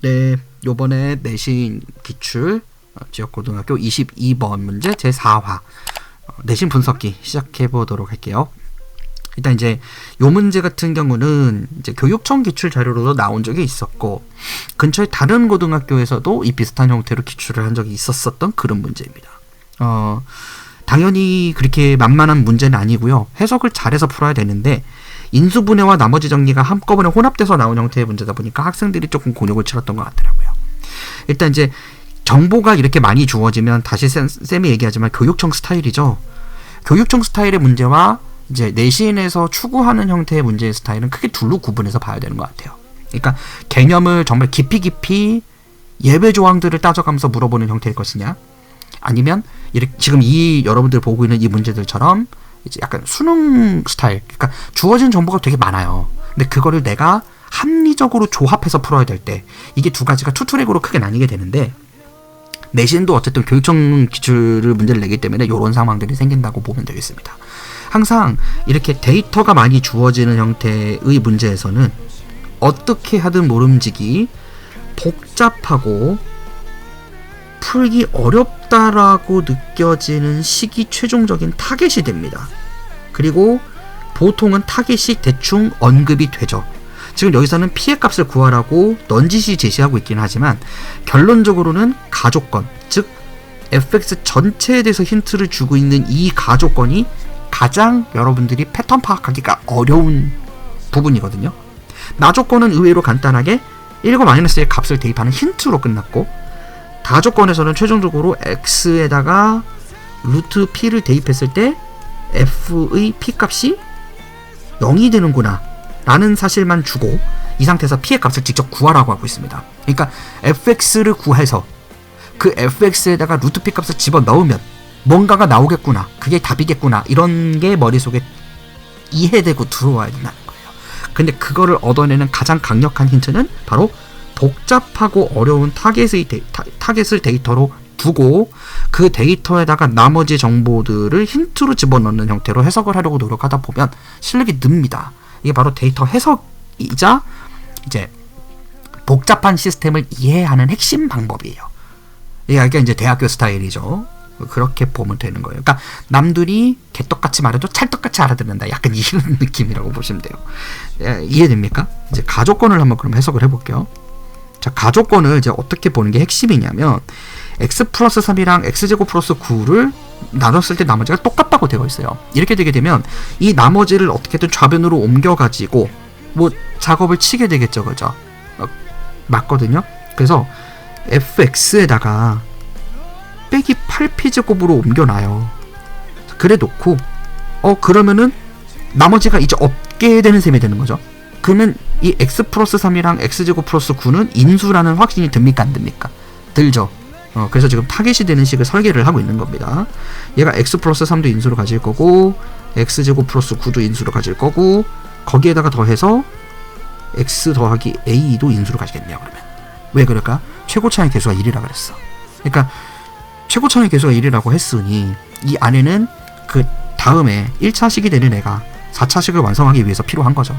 네, 요번에 내신 기출 어, 지역고등학교 22번 문제 제4화 어, 내신 분석기 시작해 보도록 할게요. 일단 이제 요 문제 같은 경우는 이제 교육청 기출 자료로도 나온 적이 있었고 근처에 다른 고등학교에서도 이 비슷한 형태로 기출을 한 적이 있었었던 그런 문제입니다. 어 당연히 그렇게 만만한 문제는 아니고요. 해석을 잘해서 풀어야 되는데 인수분해와 나머지 정리가 한꺼번에 혼합돼서 나온 형태의 문제다 보니까 학생들이 조금 곤욕을 치렀던 것 같더라고요. 일단 이제 정보가 이렇게 많이 주어지면 다시 쌤, 쌤이 얘기하지만 교육청 스타일이죠. 교육청 스타일의 문제와 이제 내신에서 추구하는 형태의 문제의 스타일은 크게 둘로 구분해서 봐야 되는 것 같아요. 그러니까 개념을 정말 깊이 깊이 예외 조항들을 따져가면서 물어보는 형태일 것이냐, 아니면 이렇게 지금 이 여러분들 보고 있는 이 문제들처럼 이제 약간 수능 스타일, 그러니까 주어진 정보가 되게 많아요. 근데 그거를 내가 합리적으로 조합해서 풀어야 될 때 이게 두 가지가 투트랙으로 크게 나뉘게 되는데 내신도 어쨌든 교육청 기출을 문제를 내기 때문에 이런 상황들이 생긴다고 보면 되겠습니다. 항상 이렇게 데이터가 많이 주어지는 형태의 문제에서는 어떻게 하든 모름지기 복잡하고 풀기 어렵다라고 느껴지는 식이 최종적인 타겟이 됩니다. 그리고 보통은 타겟이 대충 언급이 되죠. 지금 여기서는 피해 값을 구하라고 넌지시 제시하고 있긴 하지만 결론적으로는 가족권, 즉 FX 전체에 대해서 힌트를 주고 있는 이 가족권이 가장 여러분들이 패턴 파악하기가 어려운 부분이거든요. 나조건은 의외로 간단하게 1과 마이너스의 값을 대입하는 힌트로 끝났고 다조건에서는 최종적으로 x에다가 루트 p를 대입했을 때 f의 p 값이 0이 되는구나 라는 사실만 주고 이 상태에서 p의 값을 직접 구하라고 하고 있습니다. 그러니까 fx를 구해서 그 fx에다가 루트 p 값을 집어 넣으면 뭔가가 나오겠구나. 그게 답이겠구나. 이런 게 머릿속에 이해되고 들어와야 된다는 거예요. 근데 그거를 얻어내는 가장 강력한 힌트는 바로 복잡하고 어려운 타겟의 데이, 타, 타겟을 데이터로 두고 그 데이터에다가 나머지 정보들을 힌트로 집어넣는 형태로 해석을 하려고 노력하다 보면 실력이 늡니다. 이게 바로 데이터 해석이자 이제 복잡한 시스템을 이해하는 핵심 방법이에요. 이게 이제 대학교 스타일이죠. 그렇게 보면 되는 거예요. 그러니까 남들이 개떡같이 말해도 찰떡같이 알아듣는다. 약간 이런 느낌이라고 보시면 돼요. 예, 이해됩니까? 이제 가족권을 한번 그럼 해석을 해볼게요. 자, 가족권을 이제 어떻게 보는 게 핵심이냐면 x 플러스 3이랑 x제곱 플러스 9를 나눴을 때 나머지가 똑같다고 되어 있어요. 이렇게 되게 되면 이 나머지를 어떻게든 좌변으로 옮겨가지고 뭐 작업을 치게 되겠죠, 그죠? 어, 맞거든요. 그래서 fx에다가 빼기 8p제곱으로 옮겨놔요. 그래 놓고 어 그러면은 나머지가 이제 없게 되는 셈이 되는 거죠. 그러면 이 x 플러스 3이랑 x제곱 플러스 9는 인수라는 확신이 듭니까 안 듭니까? 들죠. 어, 그래서 지금 타겟이 되는 식을 설계를 하고 있는 겁니다. 얘가 x 플러스 3도 인수로 가질 거고 x제곱 플러스 9도 인수로 가질 거고 거기에다가 더해서 x 더하기 a도 인수로 가지겠네요. 그러면 왜 그럴까? 최고 차의 개수가 1이라 그랬어. 그러니까 최고차의 개수가 1이라고 했으니 이 안에는 그 다음에 1차식이 되는 애가 4차식을 완성하기 위해서 필요한 거죠.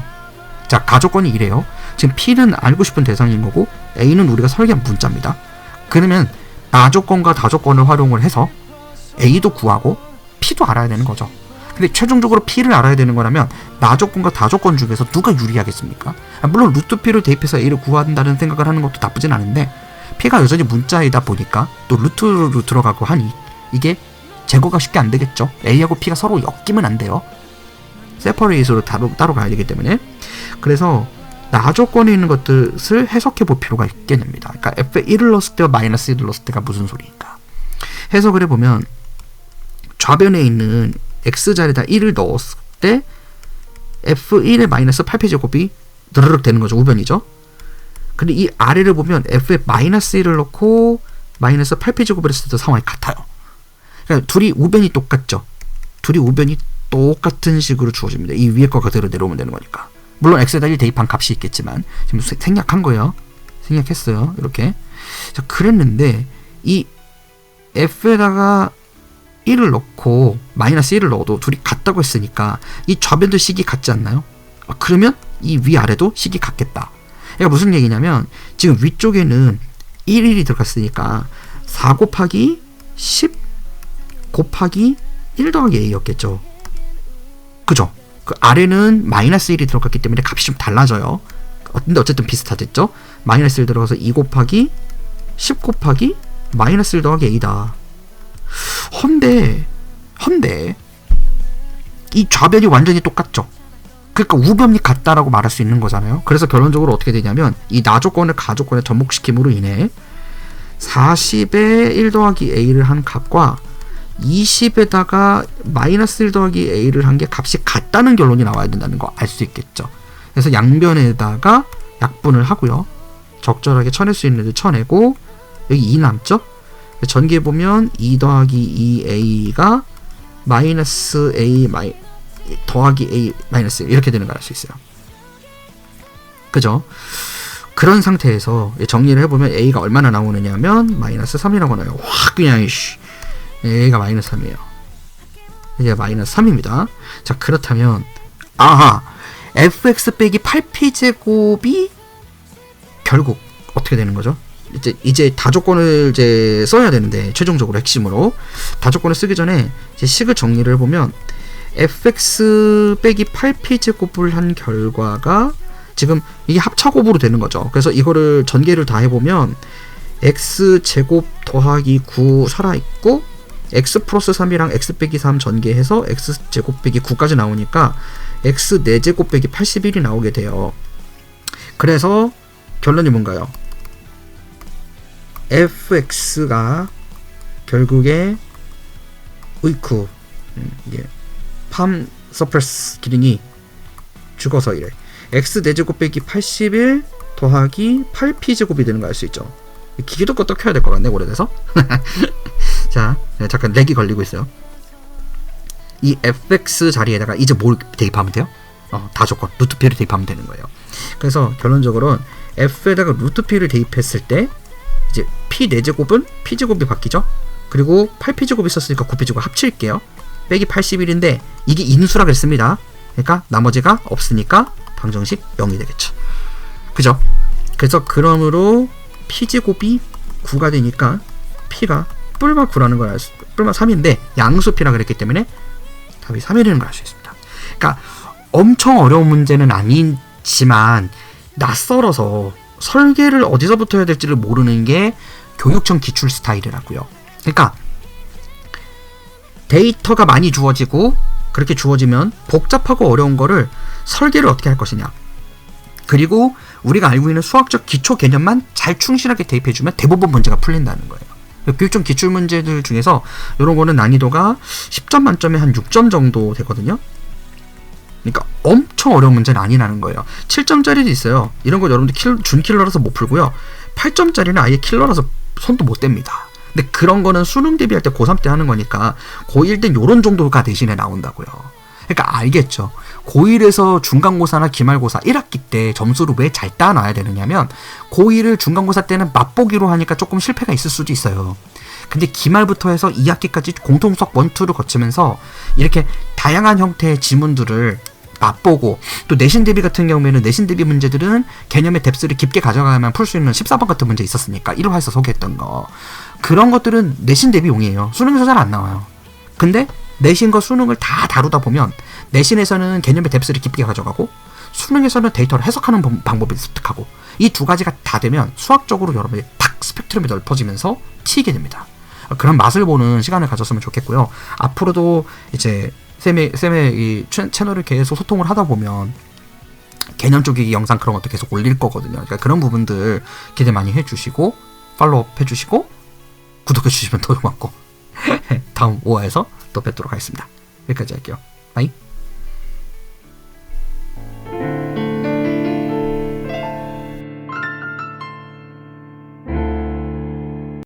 자, 가족권이 이래요. 지금 P는 알고 싶은 대상인 거고 A는 우리가 설계한 문자입니다. 그러면 나조건과 다조건을 활용을 해서 A도 구하고 P도 알아야 되는 거죠. 근데 최종적으로 P를 알아야 되는 거라면 나조건과 다조건 중에서 누가 유리하겠습니까? 물론 루트 P를 대입해서 A를 구한다는 생각을 하는 것도 나쁘진 않은데 P가 여전히 문자이다 보니까 또 루트로 들어가고 하니 이게 제거가 쉽게 안 되겠죠. A하고 P가 서로 엮이면 안 돼요. 세퍼레이트로 따로, 따로 가야 되기 때문에 그래서 나조건에 있는 것들을 해석해 볼 필요가 있겠습니다. 그러니까 F에 1을 넣었을 때와 마이너스 1을 넣었을 때가 무슨 소리인가. 해석을 해보면 좌변에 있는 X자리에다 1을 넣었을 때 F1의 마이너스 8p제곱이 드르륵 되는 거죠. 우변이죠. 근데 이 아래를 보면 f에 마이너스 1을 넣고 마이너스 8p제곱을 했을 때 상황이 같아요. 그러니까 둘이 우변이 똑같죠. 둘이 우변이 똑같은 식으로 주어집니다. 이 위에 거 그대로 내려오면 되는 거니까. 물론 x에다 1 대입한 값이 있겠지만 지금 생략한 거예요. 생략했어요. 이렇게. 자, 그랬는데 이 f에다가 1을 넣고 마이너스 1을 넣어도 둘이 같다고 했으니까 이 좌변도 식이 같지 않나요? 아, 그러면 이 위아래도 식이 같겠다. 그러니까 무슨 얘기냐면 지금 위쪽에는 1, 1이 들어갔으니까 4 곱하기 10 곱하기 1 더하기 a였겠죠. 그죠? 그 아래는 마이너스 1이 들어갔기 때문에 값이 좀 달라져요. 어, 근데 어쨌든 비슷하겠죠? 마이너스 1 들어가서 2 곱하기 10 곱하기 마이너스 1 더하기 a다. 헌데 헌데 이 좌변이 완전히 똑같죠. 그러니까 우변이 같다라고 말할 수 있는 거잖아요. 그래서 결론적으로 어떻게 되냐면 이 나조건을 가조건에 접목시킴으로 인해 40에 1 더하기 a를 한 값과 20에다가 마이너스 1 더하기 a를 한 게 값이 같다는 결론이 나와야 된다는 거 알 수 있겠죠. 그래서 양변에다가 약분을 하고요. 적절하게 쳐낼 수 있는 데 쳐내고 여기 2 남죠? 전기에 보면 2 더하기 2a가 마이너스 a 마이 더하기 a 마이너스 이렇게 되는 걸 알 수 있어요. 그죠? 그런 상태에서 정리를 해보면 a가 얼마나 나오느냐면 마이너스 3이라고 나요. 확 그냥 씨 a가 마이너스 3이에요. 이게 마이너스 3입니다. 자 그렇다면 아하 fx 빼기 8p 제곱이 결국 어떻게 되는 거죠? 이제 이제 다조건을 이제 써야 되는데 최종적으로 핵심으로 다조건을 쓰기 전에 이제 식을 정리를 해보면 fx 빼기 8p 제곱을 한 결과가 지금 이게 합차곱으로 되는 거죠. 그래서 이거를 전개를 다 해보면 x 제곱 더하기 9 살아있고 x 플러스 3이랑 x 빼기 3 전개해서 x 제곱 빼기 9까지 나오니까 x 4제곱 빼기 81이 나오게 돼요. 그래서 결론이 뭔가요? fx가 결국에 으이쿠 음, 이게 팜 서프레스 기능이 죽어서 이래 x 4제곱 빼기 81 더하기 8p제곱이 되는 거 알 수 있죠 기계도 껐다 켜야 될 것 같네 오래돼서. 자 네, 잠깐 렉이 걸리고 있어요. 이 fx 자리에다가 이제 뭘 대입하면 돼요? 어, 다 조건 루트 p를 대입하면 되는 거예요. 그래서 결론적으로 f에다가 루트 p를 대입했을 때 이제 p 4제곱은 p제곱이 바뀌죠? 그리고 8p제곱이 있었으니까 9p제곱 합칠게요. 빼기 81인데 이게 인수라 그랬습니다. 그러니까 나머지가 없으니까 방정식 0이 되겠죠. 그죠? 그래서 그러므로 p제곱이 9가 되니까 p가 뿔마 9라는 걸 알 수, 뿔마 3인데 양수 p라 그랬기 때문에 답이 3이라는 걸 알 수 있습니다 그러니까 엄청 어려운 문제는 아니지만 낯설어서 설계를 어디서부터 해야 될지를 모르는 게 교육청 기출 스타일이라고요. 그러니까 데이터가 많이 주어지고 그렇게 주어지면 복잡하고 어려운 거를 설계를 어떻게 할 것이냐. 그리고 우리가 알고 있는 수학적 기초 개념만 잘 충실하게 대입해주면 대부분 문제가 풀린다는 거예요. 교육청 기출 문제들 중에서 이런 거는 난이도가 10점 만점에 한 6점 정도 되거든요. 그러니까 엄청 어려운 문제는 아니라는 거예요. 7점짜리도 있어요. 이런 거 여러분들 킬, 준 킬러라서 못 풀고요. 8점짜리는 아예 킬러라서 손도 못 댑니다. 근데 그런 거는 수능 대비할 때 고3 때 하는 거니까 고1 때 요런 정도가 대신에 나온다고요. 그러니까 알겠죠. 고1에서 중간고사나 기말고사 1학기 때 점수를 왜 잘 따놔야 되느냐면 고1을 중간고사 때는 맛보기로 하니까 조금 실패가 있을 수도 있어요. 근데 기말부터 해서 2학기까지 공통수학 1, 2를 거치면서 이렇게 다양한 형태의 지문들을 맛보고 또 내신 대비 같은 경우에는 내신 대비 문제들은 개념의 뎁스를 깊게 가져가야만 풀 수 있는 14번 같은 문제 있었으니까 1화에서 소개했던 거 그런 것들은 내신 대비용이에요 수능에서 잘 안 나와요 근데 내신과 수능을 다 다루다 보면 내신에서는 개념의 뎁스를 깊게 가져가고 수능에서는 데이터를 해석하는 방법을 습득하고 이 두 가지가 다 되면 수학적으로 여러분이 탁 스펙트럼이 넓어지면서 튀게 됩니다. 그런 맛을 보는 시간을 가졌으면 좋겠고요. 앞으로도 이제 쌤의 쌤의 이 채널을 계속 소통을 하다 보면 개념 쪽의 영상 그런 것도 계속 올릴 거거든요. 그러니까 그런 부분들 기대 많이 해주시고 팔로우업 해주시고 구독해 주시면 더 고맙고 다음 5화에서 또 뵙도록 하겠습니다. 여기까지 할게요. 바이.